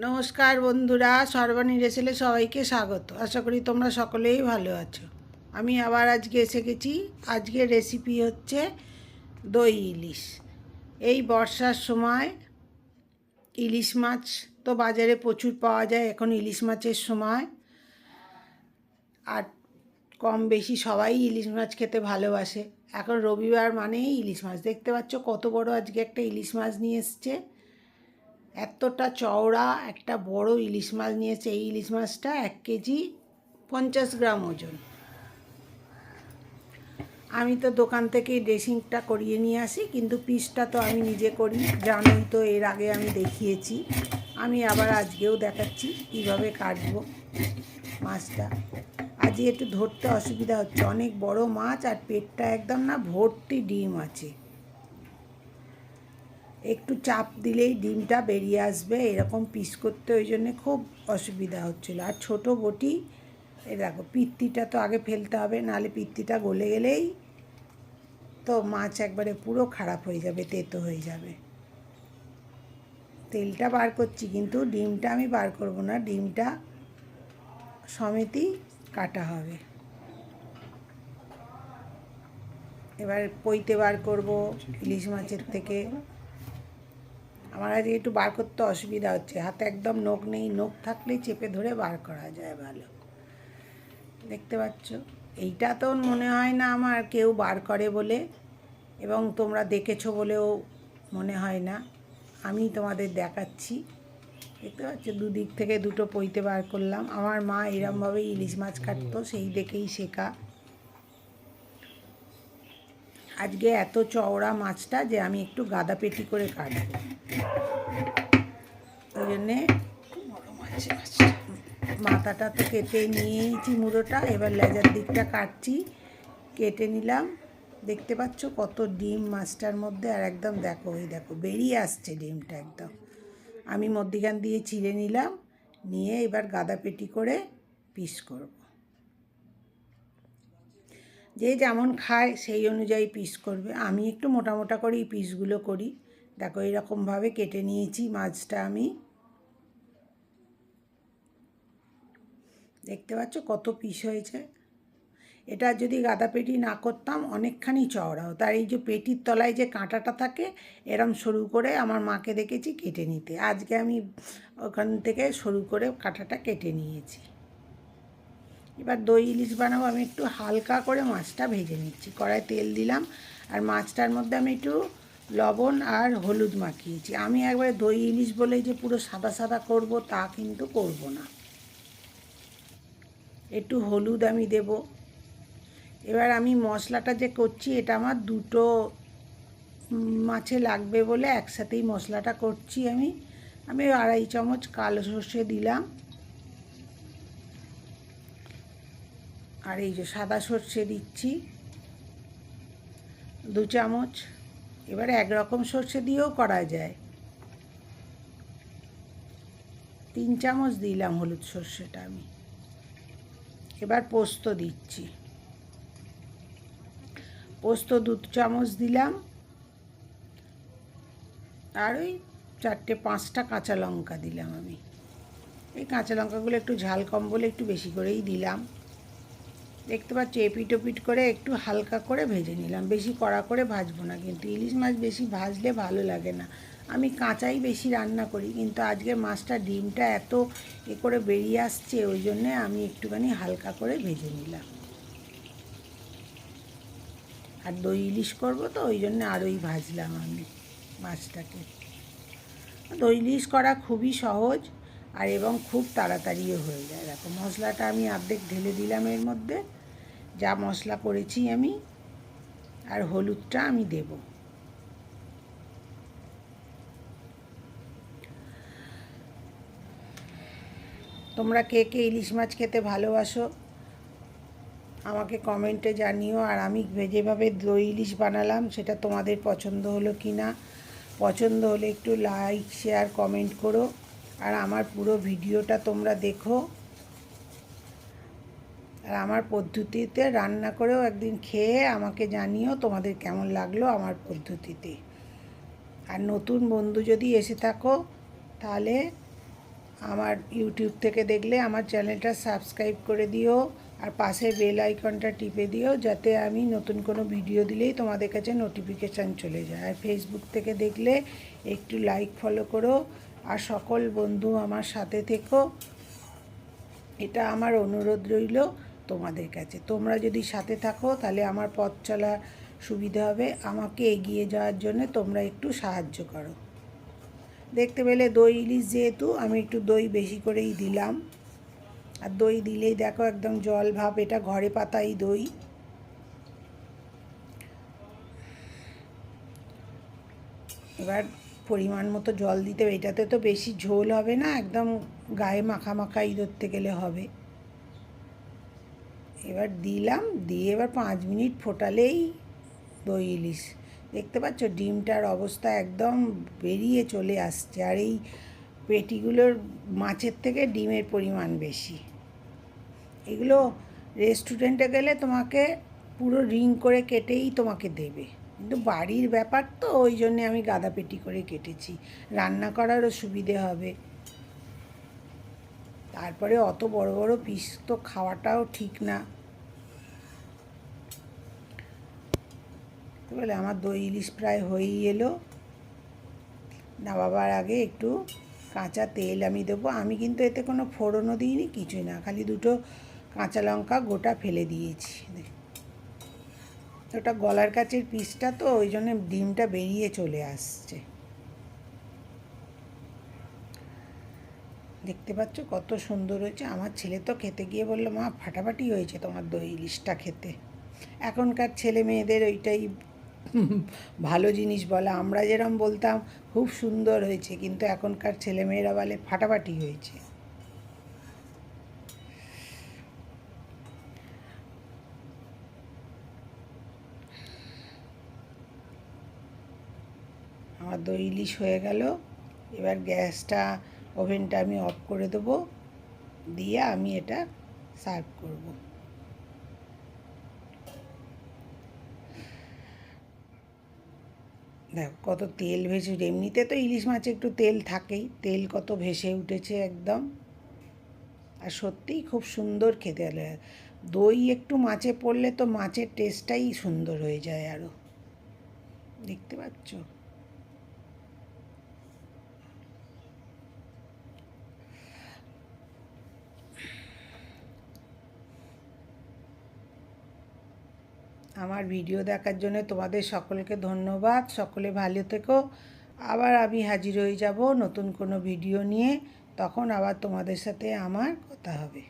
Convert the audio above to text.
নমস্কার বন্ধুরা, সর্বাণী রেসেলে সবাইকে স্বাগত। আশা করি তোমরা সকলেই ভালো আছো। আমি আবার আজকে এসে গেছি। আজকের রেসিপি হচ্ছে দই ইলিশ। এই বর্ষার সময় ইলিশ মাছ তো বাজারে প্রচুর পাওয়া যায়, এখন ইলিশ মাছের সময়। আর কম বেশি সবাই ইলিশ মাছ খেতে ভালোবাসে। এখন রবিবার মানেই ইলিশ মাছ। দেখতে পাচ্ছ কত বড় আজকে একটা ইলিশ মাছ নিয়ে এসছে। এতটা চওড়া একটা বড় ইলিশ মাছ নিয়েছে। এই ইলিশ মাছটা এক কেজি পঞ্চাশ গ্রাম ওজন। আমি তো দোকান থেকেই ড্রেসিংটা করিয়ে নিয়ে আসি, কিন্তু পিসটা তো আমি নিজে করি, জানোই তো এর আগে আমি দেখিয়েছি। আমি আবার আজকেও দেখাচ্ছি কীভাবে কাটবো মাছটা। আজকে একটু ধরতে অসুবিধা হচ্ছে। অনেক বড় মাছ আর পেটটা একদম না ভর্তি ডিম আছে। একটু চাপ দিলেই ডিমটা বেরিয়ে আসবে, এরকম পিস করতে, ওই জন্যে খুব অসুবিধা হচ্ছিল। আর ছোট বটি এ দেখো, পিত্তিটা তো আগে ফেলতে হবে, নাহলে পিত্তিটা গলে গেলেই তো মাছ একবারে পুরো খারাপ হয়ে যাবে, তেতো হয়ে যাবে। তেলটা বার করছি, কিন্তু ডিমটা আমি বার করব না, ডিমটা সমেতই কাটা হবে। এবার পইতে বার করব, ইলিশ মাছের থেকে। আমার আজকে একটু বার করতে অসুবিধা হচ্ছে। হাতে একদম নখ নেই, নখ থাকলেই চেপে ধরে বার করা যায় ভালো। দেখতে পাচ্ছ? এইটা তো মনে হয় না আমার কেউ বার করে বলে এবং তোমরা দেখেছ বলেও মনে হয় না। আমি তোমাদের দেখাচ্ছি। দেখতে পাচ্ছ? দুদিক থেকে দুটো পইতে বার করলাম। আমার মা এরমভাবেই ইলিশ মাছ কাটতো, সেই দেখেই শেখা। আজকে এত চওড়া মাছটা যে আমি একটু গাদা পেটি করে কাটবো। ওই জন্যে মাথাটা তো কেটে নিয়েইছি মুড়োটা, এবার লেজার দিকটা কাটছি। কেটে নিলাম। দেখতে পাচ্ছ কত ডিম মাছটার মধ্যে, আর একদম দেখো ওই দেখো, বেরিয়ে আসছে ডিমটা একদম। আমি মধ্যিখান দিয়ে চিড়ে নিলাম, নিয়ে এবার গাদা পেটি করে পিস করব। যে যেমন খায় সেই অনুযায়ী পিস করবে। আমি একটু মোটা মোটা করেই পিসগুলো করি। দেখো এরকমভাবে কেটে নিয়েছি মাছটা আমি। দেখতে পাচ্ছ কত পিস হয়েছে। এটা যদি গাদা পেটি না করতাম অনেকখানি চওড়া হতো আর এই যে পেটির তলায় যে কাঁটাটা থাকে, এরম সরু করে আমার মাকে দেখেছি কেটে নিতে। আজকে আমি ওখান থেকে সরু করে কাঁটাটা কেটে নিয়েছি। এবার দই ইলিশ বানাবো, আমি একটু হালকা করে মাছটা ভেজে নিচ্ছি। কড়াই তেল দিলাম, আর মাছটার মধ্যে আমি একটু লবণ আর হলুদ মাখিয়েছি। আমি একবারে দই ইলিশ বলে যে পুরো সাদা সাদা করব, তা কিন্তু করব না। একটু হলুদ আমি দেব। এবার আমি মশলাটা যে করছি, এটা আমার দুটো মাছে লাগবে বলে একসাথেই মশলাটা করছি আমি। আমি আড়াই চামচ কালো সর্ষে দিলাম। আর এই যে সাদা সর্ষে দিচ্ছি, দু চামচ। এবারে একরকম সর্ষে দিয়েও করা যায়। তিন চামচ দিলাম হলুদ সর্ষেটা আমি। এবার পোস্ত দিচ্ছি। পোস্ত দু চামচ দিলাম। আর ওই চারটে পাঁচটা কাঁচা লঙ্কা দিলাম আমি। এই কাঁচা লঙ্কাগুলো একটু ঝাল কম বলে একটু বেশি করেই দিলাম। দেখতে পাচ্ছি, এপিট ওপিট করে একটু হালকা করে ভেজে নিলাম। বেশি কড়া করে ভাজবো না কিন্তু, ইলিশ মাছ বেশি ভাজলে ভালো লাগে না। আমি কাঁচাই বেশি রান্না করি, কিন্তু আজকে মাছটা ডিমটা এত এ করে বেরিয়ে আসছে, ওই জন্যে আমি একটুখানি হালকা করে ভেজে নিলাম। আর দই ইলিশ করব তো, ওই জন্যে আরোই ভাজলাম আমি মাছটাকে। দই ইলিশ করা খুবই সহজ। আর এবং খুব তাড়াতাড়িও হয়ে যায়। দেখো, মশলাটা আমি অর্ধেক ঢেলে দিলাম এর মধ্যে। যা মশলা করেছি আমি, আর হলুদটা আমি দেব। তোমরা কে কে ইলিশ মাছ খেতে ভালোবাসো, আমাকে কমেন্টে জানিও। আর আমি যেভাবে দই ইলিশ বানালাম, সেটা তোমাদের পছন্দ হলো কি না পছন্দ হলে একটু লাইক শেয়ার কমেন্ট করো। আর আমার পুরো ভিডিওটা তোমরা দেখো। আর আমার পদ্ধতিতে রান্না করেও একদিন খেয়ে আমাকে জানিও তোমাদের কেমন লাগল আমার পদ্ধতিতে। আর নতুন বন্ধু যদি এসে থাকো, তাহলে আমার ইউটিউব থেকে দেখলে আমার চ্যানেলটা সাবস্ক্রাইব করে দিও আর পাশে বেল আইকনটা টিপে দিও যাতে আমি নতুন কোনো ভিডিও দিলেই তোমাদের কাছে নোটিফিকেশান চলে যায়। আর ফেসবুক থেকে দেখলে একটু লাইক ফলো করো আর সকল বন্ধু আমার সাথে থেকো। এটা আমার অনুরোধ রইল তোমাদের কাছে। তোমরা যদি সাথে থাকো, তাহলে আমার পথ চলা সুবিধা হবে। আমাকে এগিয়ে যাওয়ার জন্য তোমরা একটু সাহায্য করো। দেখতে পেলে দই ইলিশ যেহেতু, আমি একটু দই বেশি করেই দিলাম। আর দই দিলেই দেখো একদম জল ভাব, এটা ঘরে পাতাই দই। এবার পরিমাণ মতো জল দিতে হবে। এটাতে তো বেশি ঝোল হবে না, একদম গায়ে মাখা মাখাই ধরতে গেলে হবে। এবার দিলাম, দিয়ে এবার পাঁচ মিনিট ফোটালেই দই ইলিশ। দেখতে পাচ্ছ, ডিমটার অবস্থা একদম বেরিয়ে চলে আসছে, আর এই পেটিগুলোর মাছের থেকে ডিমের পরিমাণ বেশি। এগুলো রেস্টুরেন্টে গেলে তোমাকে পুরো রিং করে কেটেই তোমাকে দেবে। কিন্তু বাড়ির ব্যাপার তো, ওই জন্যে আমি গাদা পেটি করে কেটেছি। রান্না করারও সুবিধে হবে। তারপরে অত বড় বড় পিস তো খাওয়াটাও ঠিক না। বলে আমার দই ইলিশ প্রায় হয়েই এলো। নামাবার আগে একটু কাঁচা তেল আমি দেবো। আমি কিন্তু এতে কোনো ফোড়নও দিইনি, কিছুই না। খালি দুটো কাঁচা লঙ্কা গোটা ফেলে দিয়েছি। ওটা গলার কাছের পিসটা তো, ওই জন্য ডিমটা বেরিয়ে চলে আসছে। দেখতে পাচ্ছ কত সুন্দর হয়েছে। আমার ছেলে তো খেতে গিয়ে বলল, মা, ফাটাফাটি হয়েছে তোমার দই ইলিশটা খেতে। এখনকার ছেলে মেয়েদের ওইটাই ভালো জিনিস বলে। আমরা যেরকম বলতাম, খুব সুন্দর হয়েছে। কিন্তু এখনকার ছেলেমেয়েরা বলে, ফাটাফাটি হয়েছে। আমার দই ইলিশ হয়ে গেল। এবার গ্যাসটা ওভেনটা আমি অফ করে দেবো। দিয়ে আমি এটা সার্ভ করব। দেখো, কত তেল ভেসে এমনিতে তো ইলিশ মাছে একটু তেল থাকেই। তেল কত ভেসে উঠেছে একদম। আর সত্যিই খুব সুন্দর খেতে হলে দই একটু মাছে পড়লে তো মাছের টেস্টটাই সুন্দর হয়ে যায় আরও দেখতে পাচ্ছ? আমার ভিডিও দেখার জন্য তোমাদের সকলকে ধন্যবাদ। সকলে ভালো থেকো। আবার আমি হাজির হয়ে যাব নতুন কোনো ভিডিও নিয়ে। তখন আবার তোমাদের সাথে আমার কথা হবে।